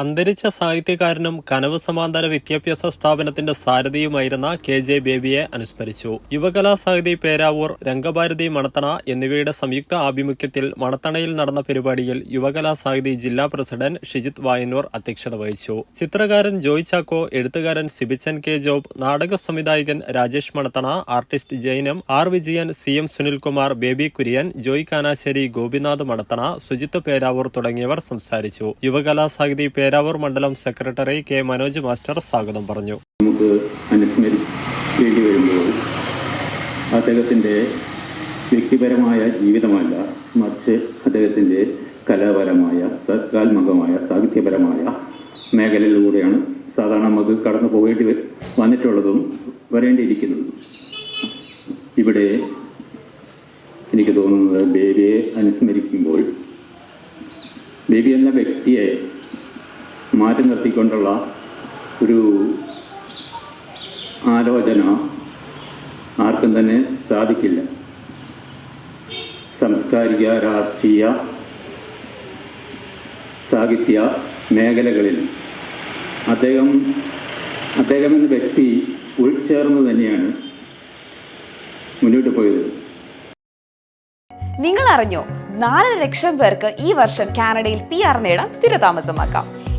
അന്തരിച്ച സാഹിത്യകാരനും കനവ് സമാന്തര വിദ്യാഭ്യാസ സ്ഥാപനത്തിന്റെ സാരഥിയുമായിരുന്ന കെ ജെ ബേബിയെ അനുസ്മരിച്ചു. യുവകലാ സാഹിതി പേരാവൂർ രംഗഭാരതി മണത്തണ എന്നിവയുടെ സംയുക്ത ആഭിമുഖ്യത്തിൽ മണത്തണയിൽ നടന്ന പരിപാടിയിൽ യുവകലാ സാഹിതി ജില്ലാ പ്രസിഡന്റ് ഷിജിത് വായനൂർ അധ്യക്ഷത വഹിച്ചു. ചിത്രകാരൻ ജോയ് ചാക്കോ എഴുത്തുകാരൻ സിബിച്ചൻ കെ ജോബ് നാടക സംവിധായകൻ Rajesh Manathana artist Jainam R Vijayan C M Sunilkumar Baby Kurian Joy Kanasseri Gopinath Manathana Sujith Peravoor തുടങ്ങിയവർ സംസാരിച്ചു. യുവകലാ സാഹിതി പേരാവൂർ മണ്ഡലം സെക്രട്ടറി കെ മനോജ് മാസ്റ്റർ സ്വാഗതം പറഞ്ഞു. നമുക്ക് അനുസ്മരിക്കേണ്ടി വരുമ്പോൾ അദ്ദേഹത്തിന്റെ വ്യക്തിപരമായ ജീവിതമല്ല മറിച്ച് അദ്ദേഹത്തിന്റെ കലാപരമായ സർഗാത്മകമായ സാഹിത്യപരമായ മേഖലയിലൂടെയാണ് സാധാരണ നമുക്ക് കടന്നു പോകേണ്ടി വന്നിട്ടുള്ളതും വരേണ്ടിയിരിക്കുന്നതും. ഇവിടെ എനിക്ക് തോന്നുന്നത് ബേബിയെ അനുസ്മരിക്കുമ്പോൾ ബേബി എന്ന വ്യക്തിയെ മാറ്റി നിർത്തിക്കൊണ്ടുള്ള ഒരു ആലോചന ആർക്കും തന്നെ സാധിക്കില്ല. സാംസ്കാരിക രാഷ്ട്രീയ സാഹിത്യ മേഖലകളിൽ അദ്ദേഹം അദ്ദേഹം എന്ന വ്യക്തി ഉൾച്ചേർന്ന് തന്നെയാണ് മുന്നോട്ട് പോയത്. നിങ്ങൾ അറിഞ്ഞോ? നാല് ലക്ഷം പേർക്ക് ഈ വർഷം കാനഡയിൽ പി ആർ നേടാം സ്ഥിരതാമസമാക്കാം.